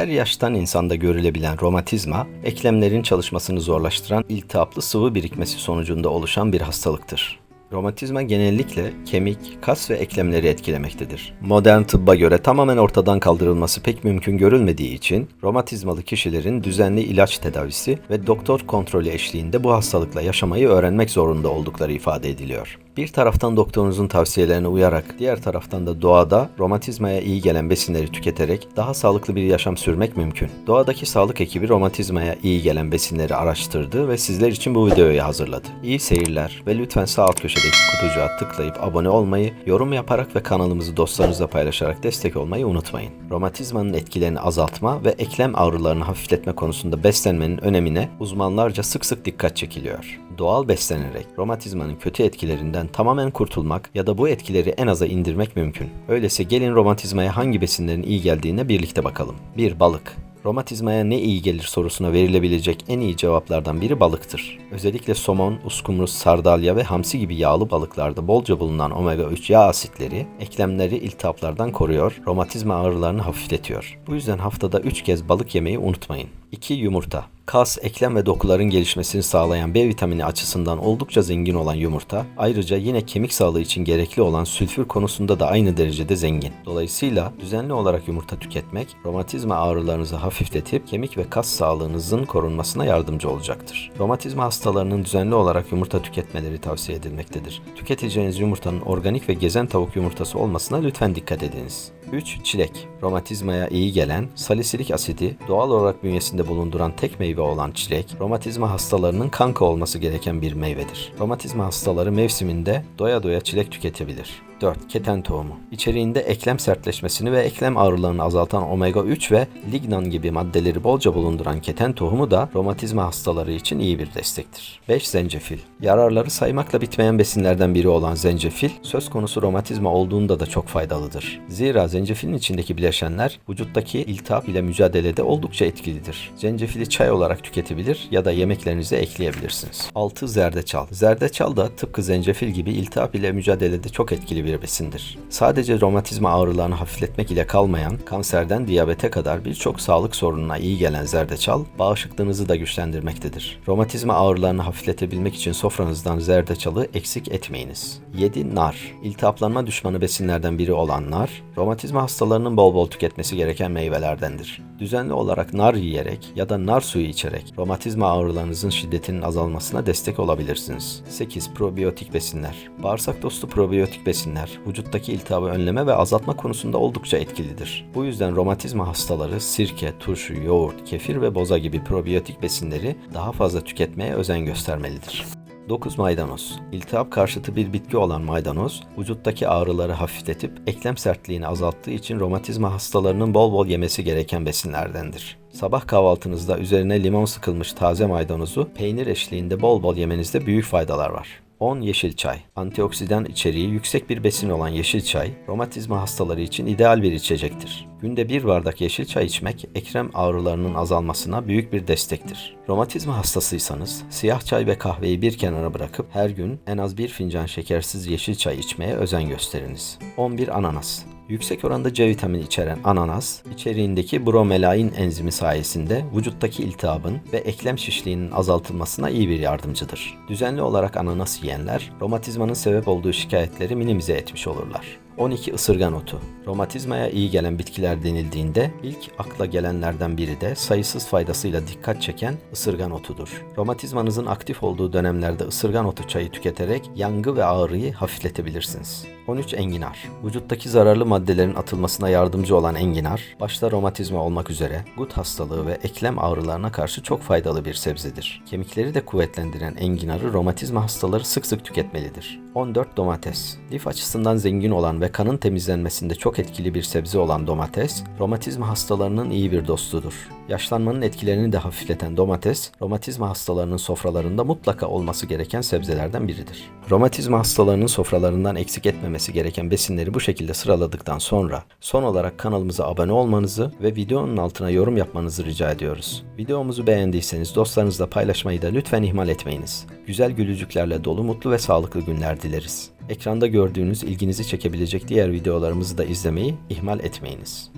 Her yaştan insanda görülebilen romatizma, eklemlerin çalışmasını zorlaştıran iltihaplı sıvı birikmesi sonucunda oluşan bir hastalıktır. Romatizma genellikle kemik, kas ve eklemleri etkilemektedir. Modern tıbba göre tamamen ortadan kaldırılması pek mümkün görülmediği için romatizmalı kişilerin düzenli ilaç tedavisi ve doktor kontrolü eşliğinde bu hastalıkla yaşamayı öğrenmek zorunda oldukları ifade ediliyor. Bir taraftan doktorunuzun tavsiyelerine uyarak, diğer taraftan da doğada romatizmaya iyi gelen besinleri tüketerek daha sağlıklı bir yaşam sürmek mümkün. Doğadaki sağlık ekibi romatizmaya iyi gelen besinleri araştırdı ve sizler için bu videoyu hazırladı. İyi seyirler ve lütfen sağ alt köşedeki kutucuğa tıklayıp abone olmayı, yorum yaparak ve kanalımızı dostlarınızla paylaşarak destek olmayı unutmayın. Romatizmanın etkilerini azaltma ve eklem ağrılarını hafifletme konusunda beslenmenin önemine uzmanlarca sık sık dikkat çekiliyor. Doğal beslenerek romatizmanın kötü etkilerinden tamamen kurtulmak ya da bu etkileri en aza indirmek mümkün. Öyleyse gelin romatizmaya hangi besinlerin iyi geldiğine birlikte bakalım. 1. Balık Romatizmaya ne iyi gelir sorusuna verilebilecek en iyi cevaplardan biri balıktır. Özellikle somon, uskumrus, sardalya ve hamsi gibi yağlı balıklarda bolca bulunan omega 3 yağ asitleri eklemleri iltihaplardan koruyor, romatizma ağrılarını hafifletiyor. Bu yüzden haftada 3 kez balık yemeyi unutmayın. 2. Yumurta Kas, eklem ve dokuların gelişmesini sağlayan B vitamini açısından oldukça zengin olan yumurta, ayrıca yine kemik sağlığı için gerekli olan sülfür konusunda da aynı derecede zengin. Dolayısıyla düzenli olarak yumurta tüketmek, romatizma ağrılarınızı hafifletip kemik ve kas sağlığınızın korunmasına yardımcı olacaktır. Romatizma hastalarının düzenli olarak yumurta tüketmeleri tavsiye edilmektedir. Tüketeceğiniz yumurtanın organik ve gezen tavuk yumurtası olmasına lütfen dikkat ediniz. 3. Çilek. Romatizmaya iyi gelen, salisilik asidi doğal olarak bünyesinde bulunduran tek meyve olan çilek, romatizma hastalarının kanka olması gereken bir meyvedir. Romatizma hastaları mevsiminde doya doya çilek tüketebilir. 4. Keten tohumu. İçeriğinde eklem sertleşmesini ve eklem ağrılarını azaltan omega 3 ve lignan gibi maddeleri bolca bulunduran keten tohumu da romatizma hastaları için iyi bir destektir. 5. Zencefil. Yararları saymakla bitmeyen besinlerden biri olan zencefil, söz konusu romatizma olduğunda da çok faydalıdır. Zira zencefilin içindeki bileşenler vücuttaki iltihap ile mücadelede oldukça etkilidir. Zencefili çay olarak tüketebilir ya da yemeklerinize ekleyebilirsiniz. 6. Zerdeçal. Zerdeçal da tıpkı zencefil gibi iltihap ile mücadelede çok etkili bir bir besindir. Sadece romatizma ağrılarını hafifletmek ile kalmayan, kanserden diyabete kadar birçok sağlık sorununa iyi gelen zerdeçal, bağışıklığınızı da güçlendirmektedir. Romatizma ağrılarını hafifletebilmek için sofranızdan zerdeçalı eksik etmeyiniz. 7. Nar. İltihaplanma düşmanı besinlerden biri olan nar, romatizma hastalarının bol bol tüketmesi gereken meyvelerdendir. Düzenli olarak nar yiyerek ya da nar suyu içerek romatizma ağrılarınızın şiddetinin azalmasına destek olabilirsiniz. 8. Probiyotik besinler. Bağırsak dostu probiyotik besinler besinler vücuttaki iltihabı önleme ve azaltma konusunda oldukça etkilidir. Bu yüzden romatizma hastaları sirke, turşu, yoğurt, kefir ve boza gibi probiyotik besinleri daha fazla tüketmeye özen göstermelidir. 9 maydanoz. İltihap karşıtı bir bitki olan maydanoz, vücuttaki ağrıları hafifletip eklem sertliğini azalttığı için romatizma hastalarının bol bol yemesi gereken besinlerdendir. Sabah kahvaltınızda üzerine limon sıkılmış taze maydanozu peynir eşliğinde bol bol yemenizde büyük faydalar var. 10 yeşil çay. Antioksidan içeriği yüksek bir besin olan yeşil çay, romatizma hastaları için ideal bir içecektir. Günde bir bardak yeşil çay içmek ekrem ağrılarının azalmasına büyük bir destektir. Romatizma hastasıysanız siyah çay ve kahveyi bir kenara bırakıp her gün en az bir fincan şekersiz yeşil çay içmeye özen gösteriniz. 11 ananas. Yüksek oranda C vitamini içeren ananas, içeriğindeki bromelain enzimi sayesinde vücuttaki iltihabın ve eklem şişliğinin azaltılmasına iyi bir yardımcıdır. Düzenli olarak ananas yiyenler, romatizmanın sebep olduğu şikayetleri minimize etmiş olurlar. 12 ısırgan otu. Romatizmaya iyi gelen bitkiler denildiğinde ilk akla gelenlerden biri de sayısız faydasıyla dikkat çeken ısırgan otudur. Romatizmanızın aktif olduğu dönemlerde ısırgan otu çayı tüketerek yangı ve ağrıyı hafifletebilirsiniz. 13 enginar. Vücuttaki zararlı maddelerin atılmasına yardımcı olan enginar, başta romatizma olmak üzere gut hastalığı ve eklem ağrılarına karşı çok faydalı bir sebzedir. Kemikleri de kuvvetlendiren enginarı romatizma hastaları sık sık tüketmelidir. 14 domates. Lif açısından zengin olan ve kanın temizlenmesinde çok etkili bir sebze olan domates, romatizma hastalarının iyi bir dostudur. Yaşlanmanın etkilerini de hafifleten domates, romatizma hastalarının sofralarında mutlaka olması gereken sebzelerden biridir. Romatizma hastalarının sofralarından eksik etmemesi gereken besinleri bu şekilde sıraladıktan sonra son olarak kanalımıza abone olmanızı ve videonun altına yorum yapmanızı rica ediyoruz. Videomuzu beğendiyseniz dostlarınızla paylaşmayı da lütfen ihmal etmeyiniz. Güzel gülücüklerle dolu mutlu ve sağlıklı günler dileriz. Ekranda gördüğünüz ilginizi çekebilecek diğer videolarımızı da izlemeyi ihmal etmeyiniz.